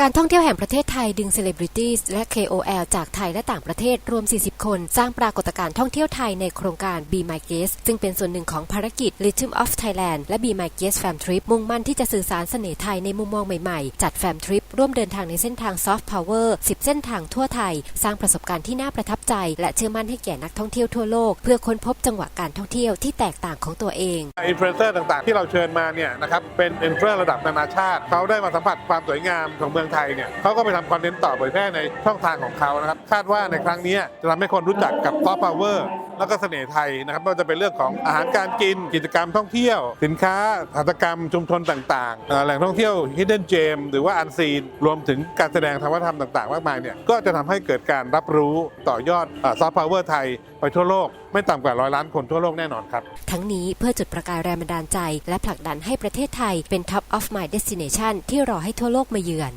การท่องเที่ยวแห่งประเทศไทยดึงเซเลบริตี้และ KOL จากไทยและต่างประเทศรวม 40 คน สร้างปรากฏการณ์ท่องเที่ยวไทยในโครงการ Be My Guest ซึ่งเป็นส่วนหนึ่งของภารกิจ Rhythm of Thailand และ Be My Guest Fam Trip มุ่งมั่นที่จะสื่อสารเสน่ห์ไทยในมุมมองใหม่ๆ จัด Fam Trip ร่วมเดินทางในเส้นทาง Soft Power 10 เส้นทางทั่วไทย สร้างประสบการณ์ที่น่าประทับใจ และเชื่อมั่นให้แก่นักท่องเที่ยวทั่วโลก เพื่อค้นพบจังหวะการท่องเที่ยวที่แตกต่างของตัวเองอินฟลูเอนเซอร์ต่างๆ ที่เราเชิญมาเนี่ยนะครับเป็นอินฟลูเอนเซอร์ระดับนานาชาติเขาได้มาสัมผัสความสวยงามของเมืองไทยเนี่ยเขาก็ไปทำคอนเทนต์ต่อเผยแพร่ในช่องทางของเขานะครับ คาดว่าในครั้งนี้จะทำให้คนรู้จักกับซอฟต์พาวเวอร์แล้วก็เสน่ห์ไทยนะครับไม่ว่าจะเป็นเรื่องของอาหารการกิน กิจกรรมท่องเที่ยว สินค้าหัตถกรรมชุมชนต่างๆ แหล่งท่องเที่ยว Hidden Gem หรือว่าอันซีน รวมถึงการแสดงทางวัฒนธรรมต่าง ๆ มากมายเนี่ยก็จะทำให้เกิดการรับรู้ต่อยอดซอฟต์พาวเวอร์ไทยไปทั่วโลก ไม่ต่ำกว่าร้อยล้านคนทั่วโลกแน่นอนครับ ทั้งนี้เพื่อจุดประกายแรงบันดาลใจ และผลักดันให้ประเทศไทยเป็น Top of Mind Destination ที่รอให้ทั่วโลกมาเยือน